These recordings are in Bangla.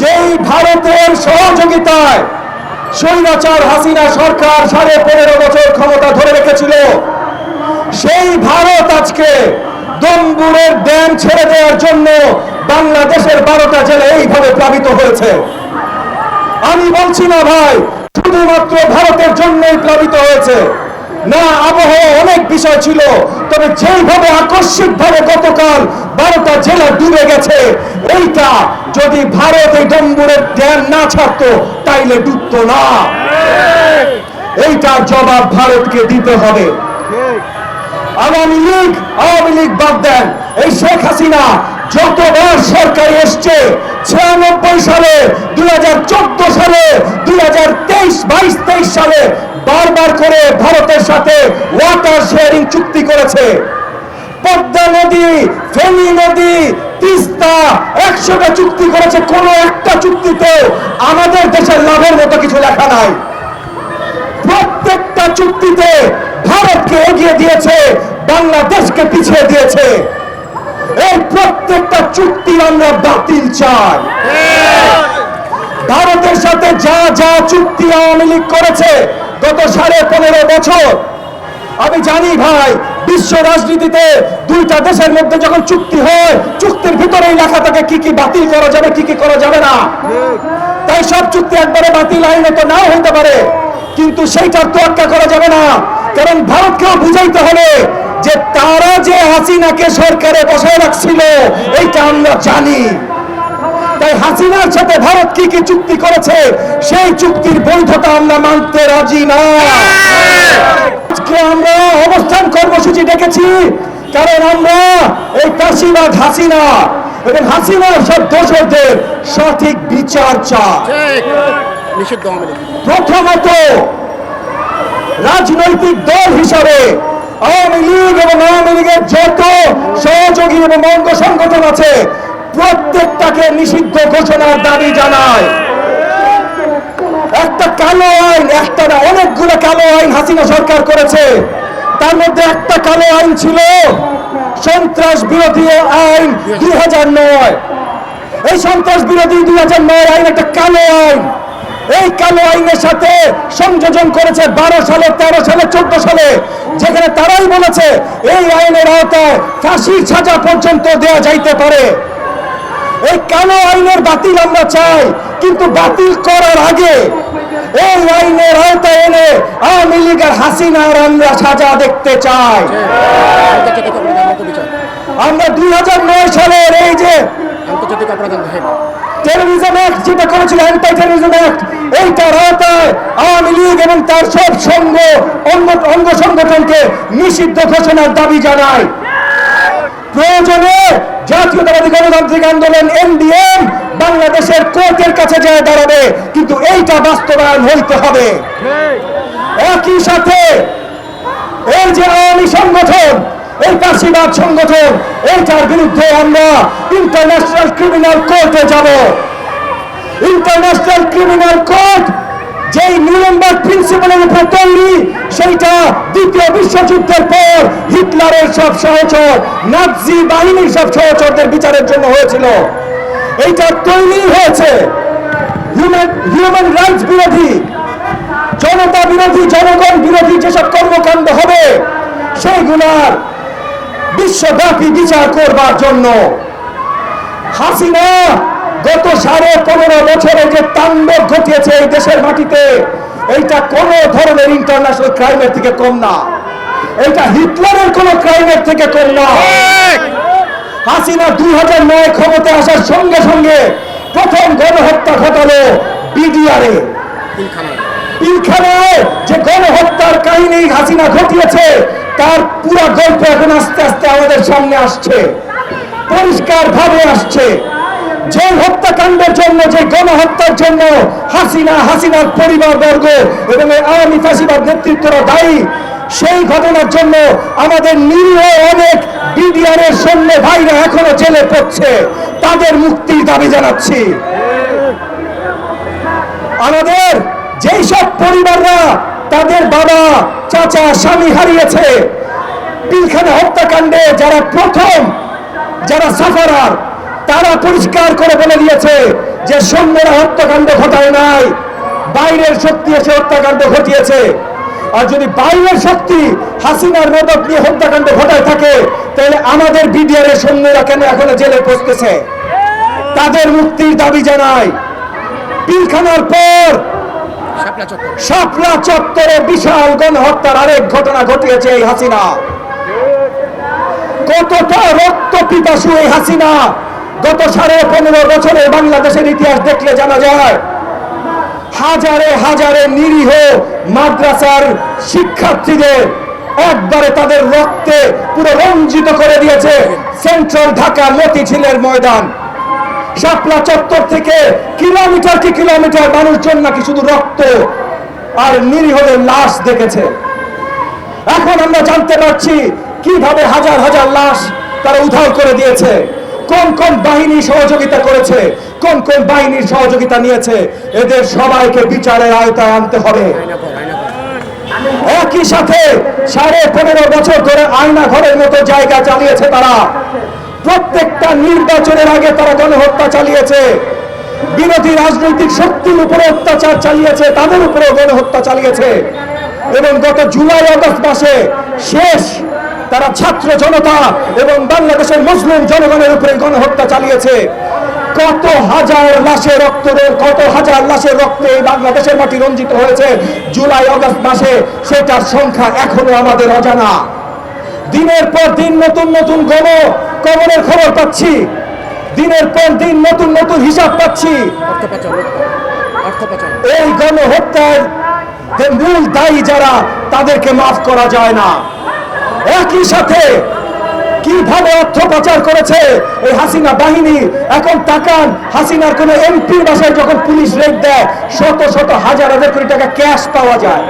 যেই ভারতের সহযোগিতায় স্বৈরাচার হাসিনা সরকার সাড়ে পনেরো বছর ক্ষমতা ধরে রেখেছিল, সেই ভারত আজকে দম্বুরের ড্যাম ছেড়ে দেওয়ার জন্য বাংলাদেশের বারোটা জেলা এইভাবে প্লাবিত হয়েছে। আমি বলছি না ভাই, শুধুমাত্র ভারতের জন্যই প্লাবিত হয়েছে। না, আবহাওয়া অনেক বিষয় ছিল, তবে যেইভাবে আকস্মিক ভাবে গতকাল বারোটা জেলা ডুবে গেছে। এইটা যদি ভারত এই ডম্বুরের ড্যাম না ছাড়তো, তাইলে ডুবতো না। এইটার জবাব ভারতকে দিতে হবে। আওয়ামী লীগ আওয়ামী লীগ বাদ দেন। এই শেখ হাসিনা যতবার সরকারে এসছে, ছিয়ানব্বই সালে, দুই হাজার চোদ্দ সালে, দুই হাজার তেইশ, বাইশ তেইশ সালে বারবার করে ভারতের সাথে ওয়াটার শেয়ারিং চুক্তি করেছে। পদ্মা নদী, ফেনী নদী, তিস্তা একশোটা চুক্তি করেছে, কোনো একটা চুক্তিতে আমাদের দেশের লাভের মতো কিছু লেখা নাই। প্রত্যেকটা চুক্তিতে ভারতকে এগিয়ে দিয়েছে, বাংলাদেশকে পিছিয়ে দিয়েছে। এই প্রত্যেকটা চুক্তি আমরা বাতিল চাই। ভারতের সাথে যা যা চুক্তি আওয়ামী লীগ করেছে গত সাড়ে পনেরো বছর, আমি জানি ভাই বিশ্ব রাজনীতিতে দুইটা দেশের মধ্যে যখন চুক্তি হয়, চুক্তির ভিতরেই লেখা থাকে কি কি বাতিল করা যাবে, কি কি করা যাবে না। তাই সব চুক্তি একবারে বাতিল আইনত নাও হইতে পারে। কিন্তু সেইটার তোয়াক্কা করা যাবে না। কারণ ভারতকেও বুঝাইতে হবে যে তারা যে হাসিনাকে সরকারে বসায় রাখছিল, এইটা আমরা জানি। তাই হাসিনার সাথে ভারত কি কি চুক্তি করেছে সেই চুক্তির বৈধতা আমরা মানতে রাজি না। আজকে আমরা অবস্থান কর্মসূচি ডেকেছি কারণ আমরা এই কাশিবাদ হাসিনা এবং হাসিনার সব দোষরদের সঠিক বিচার লীগ প্রথমত রাজনৈতিক দল হিসাবে আওয়ামী লীগ এবং আওয়ামী লীগের যত সহযোগী এবং অঙ্গ সংগঠন আছে প্রত্যেকটাকে নিষিদ্ধ ঘোষণার দাবি জানায়। একটা কালো আইন, একটা না, অনেকগুলো কালো আইন হাসিনা সরকার করেছে। তার মধ্যে একটা কালো আইন ছিল সন্ত্রাস বিরোধী আইন দুই হাজার নয়। এই সন্ত্রাস বিরোধী দুই হাজার নয় আইন একটা কালো আইন। এই কালো আইনের সাথে সংযোজন করেছে বারো সালে, তেরো সালে, চোদ্দ সালে। যেখানে তারাই বলেছে, এই আইনের আওতায় ফাঁসির সাজা পর্যন্ত দেওয়া যাইতে পারে। এই কালো আইনের বাতিল আমরা চাই, কিন্তু বাতিল করার আগে এই আইনের আওতায় এনে আওয়ামী লীগের হাসিনার আমরা সাজা দেখতে চাই। আমরা দুই সালের এই যে আওয়ামী লীগ এবং তার সব সঙ্গ অঙ্গ সংগঠনকে নিষিদ্ধ ঘোষণার দাবি জানায়। প্রয়োজনে জাতীয়তাবাদী গণতান্ত্রিক আন্দোলন, এনডিএম, বাংলাদেশের কোর্টের কাছে যায় দাঁড়াবে, কিন্তু এইটা বাস্তবায়ন হইতে হবে। একই সাথে এই যে আওয়ামী সংগঠন, এই কাশিবাদ সংগঠন, এইটার বিরুদ্ধে আমরা ইন্টারন্যাশনাল ক্রিমিনাল কোর্টে যাব। ইন্টারন্যাশনাল ক্রিমিনাল কোর্ট যেই নিউরেমবার্গ প্রিন্সিপালের উপর তৈরি সেইটা দ্বিতীয় বিশ্বযুদ্ধের পর হিটলারের সব সহচর, নাৎজি বাহিনীর সব সহচরদের বিচারের জন্য হয়েছিল। এইটা তৈরি হয়েছে। হিউম্যান রাইটস বিরোধী, জনতা বিরোধী, জনগণ বিরোধী যেসব কর্মকাণ্ড হবে, সেইগুলার বিশ্বব্যাপী বিচার করবার জন্য হাসিনা গত সাড়ে পনেরো বছরে যে তাণ্ডব ঘটিয়েছে এই দেশের মাটিতে এইটা কোন ধরনের ইন্টারন্যাশনাল ক্রাইমের থেকে কম না। এইটা হিটলারের কোন ক্রাইমের থেকে কম না। হাসিনা দুই হাজার নয় ক্ষমতায় আসার সঙ্গে সঙ্গে প্রথম গণহত্যা ঘটালো বিডিআরে। পিলখানায় যে গণহত্যার কাহিনী হাসিনা ঘটিয়েছে তার পুরো গল্প এখন আস্তে আস্তে আমাদের সামনে আসছে। পরিষ্কার ভাবে আসছে। যে হত্যাকাণ্ডের জন্য যে গণহত্যার জন্য হাসিনা, হাসিনার পরিবার বর্গ এবং আওয়ামী ফাঁসিবাদ নেতৃত্বরা দায়ী, সেই ঘটনার জন্য আমাদের নিরীহ অনেক বিডিআরের সৈন্য ভাইরা এখনও জেলে পড়ছে। তাদের মুক্তির দাবি জানাচ্ছি। আমাদের যেই সব পরিবাররা, তাদের বাবা, চাচা, স্বামী হারিয়েছে। পিলখানা হত্যাকাণ্ডে যারা প্রথম, যারা সাফারার তারা পরিষ্কার করে বলে দিয়েছে যে সৈন্যরা হত্যাকাণ্ড ঘটায় নাই। বাইরের শক্তি এসে হত্যাকাণ্ড ঘটিয়েছে। আর যদি বাইরের শক্তি হাসিনার মদত নিয়ে হত্যাকাণ্ড ঘটায় থাকে তাহলে আমাদের বিডিআর এর সৈন্যরা কেন এখনও জেলে পৌঁছতেছে তাদের মুক্তির দাবি জানায়। পিলখানার পর শাপলা শাপলা চত্বরে বিশাল গণহত্যার আরেক ঘটনা ঘটিয়েছে এই হাসিনা। কতটা রক্ত পিপাসু এই হাসিনা? গত সাড়ে পনেরো বছরের বাংলাদেশের ইতিহাস দেখলে জানা যায়, হাজারে হাজারে নিরীহ মাদ্রাসার শিক্ষার্থীদের একবারে তাদের রক্তে পুরো রঞ্জিত করে দিয়েছে সেন্ট্রাল ঢাকা মতিঝিলের ময়দান। শাপলা চত্বর থেকে কিলোমিটার কি কিলোমিটার মানুষজন নাকি শুধু রক্ত আর নিরীহদের লাশ দেখেছে। এখন আমরা জানতে পারছি কীভাবে হাজার হাজার লাশ তারা উদ্ধার করে দিয়েছে। কোন কোন বাহিনী সহযোগিতা করেছে? কোন কোন বাহিনীর সহযোগিতা নিয়েছে? এদের সবাইকে বিচারের আওতায় আনতে হবে। একই সাথে সাড়ে পনেরো বছর ধরে আয়না ঘরের মতো জায়গা চালিয়েছে তারা। প্রত্যেকটা নির্বাচনের আগে তারা গণহত্যা চালিয়েছে। বিরোধী রাজনৈতিক শক্তির উপরে অত্যাচার চালিয়েছে, তাদের উপরে গণহত্যা চালিয়েছে। এবং গত জুলাই আগস্ট মাসে শেষ তারা ছাত্র জনতা এবং বাংলাদেশের মুসলিম জনগণের উপরে গণহত্যা চালিয়েছে। কত হাজার লাশের রক্ত কত হাজার লাশের রক্তে এই বাংলাদেশের মাটি রঞ্জিত হয়েছে? জুলাই আগস্ট মাসে সেটার সংখ্যা এখনও আমাদের অজানা। দিনের পর দিন নতুন নতুন গণ কবরের খবর পাচ্ছি। দিনের পর দিন নতুন নতুন হিসাব পাচ্ছি। এই গণহত্যার মূল দায়ী যারা, তাদেরকে মাফ করা যায় না। একই সাথে কীভাবে অর্থ পাচার করেছে এই হাসিনা বাহিনী? এখন তাকান, হাসিনার কোন এমপির বাসায় যখন পুলিশ রেড দেয়, শত শত হাজার হাজার কোটি টাকা ক্যাশ পাওয়া যায়।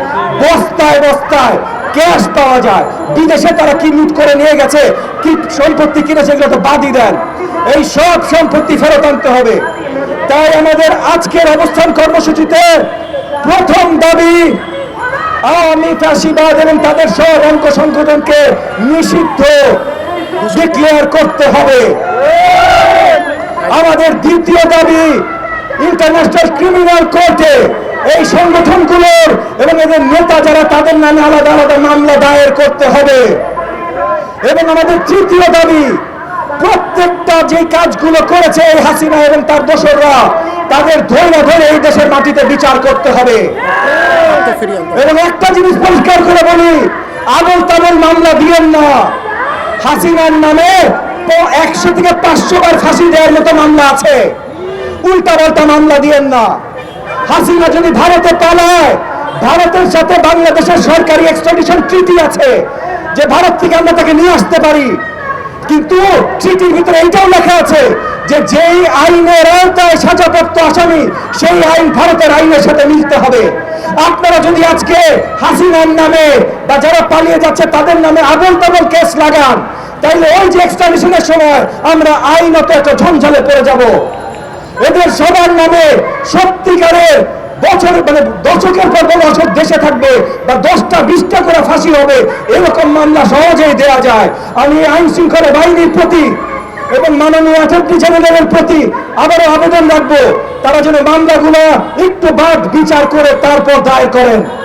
বস্তায় বস্তায় ক্যাশ পাওয়া যায়। বিদেশে তারা কি লুট করে নিয়ে গেছে? কি সম্পত্তি কিনেছে এগুলো তো বাদই দেন। এই সব সম্পত্তি ফেরত আনতে হবে। তাই আমাদের আজকের অবস্থান কর্মসূচিতে প্রথম দাবি আওয়ামী ফ্যাসিবাদ এবং তাদের সব অঙ্গ সংগঠনকে নিষিদ্ধ ডিক্লেয়ার করতে হবে। আমাদের দ্বিতীয় দাবি ইন্টারন্যাশনাল ক্রিমিনাল কোর্টে এই সংগঠনগুলোর এবং এদের নেতা যারা তাদের নামে আলাদা আলাদা মামলা দায়ের করতে হবে। এবং আমাদের তৃতীয় দাবি, প্রত্যেকটা যে কাজগুলো করেছে এই হাসিনা এবং তার দোসররা তাদের ধৈর্য ধরে এই দেশের মাটিতে বিচার করতে হবে। এবং একটা জিনিস পরিষ্কার করে বলি আবল তাবল মামলা দিয়েন না। হাসিনার নামে একশো থেকে পাঁচশো বার ফাঁসি দেওয়ার মতো মামলা আছে। উল্টা পাল্টা মামলা দিয়েন না। হাসিনা যদি ভারতে পালায়, ভারতের সাথে বাংলাদেশের সরকারি এক্সট্রাডিশন ট্রিটি আছে, যে ভারত থেকে আমরা তাকে নিয়ে আসতে পারি। কিন্তু ট্রিটির ভিতরে এইটাও লেখা আছে যে যেই আইনের আওতায় সাজাপ্রাপ্ত আসামি, সেই আইন ভারতের আইনের সাথে মিলতে হবে। আপনারা যদি আজকে হাসিনার নামে বা যারা পালিয়ে যাচ্ছে তাদের নামে আবল তাবল কেস লাগান, তাইলে ওই যে এক্সট্রাডিশনের সময় আমরা আইনত একটা ঝঞ্ঝালে পড়ে যাব। এদের সবার নামে সত্যিকারের বছর মানে দশকের পর বছর দেশে থাকবে বা দশটা, বিশটা করে ফাঁসি হবে, এরকম মামলা সহজেই দেওয়া যায়। আমি আইন শৃঙ্খলা বাহিনীর প্রতি এবং মাননীয় অ্যাটর্নি জেনারেলের প্রতি আবারও আবেদন রাখব, তারা যেন মামলাগুলো একটু বাদ বিচার করে তারপর দায়ের করেন।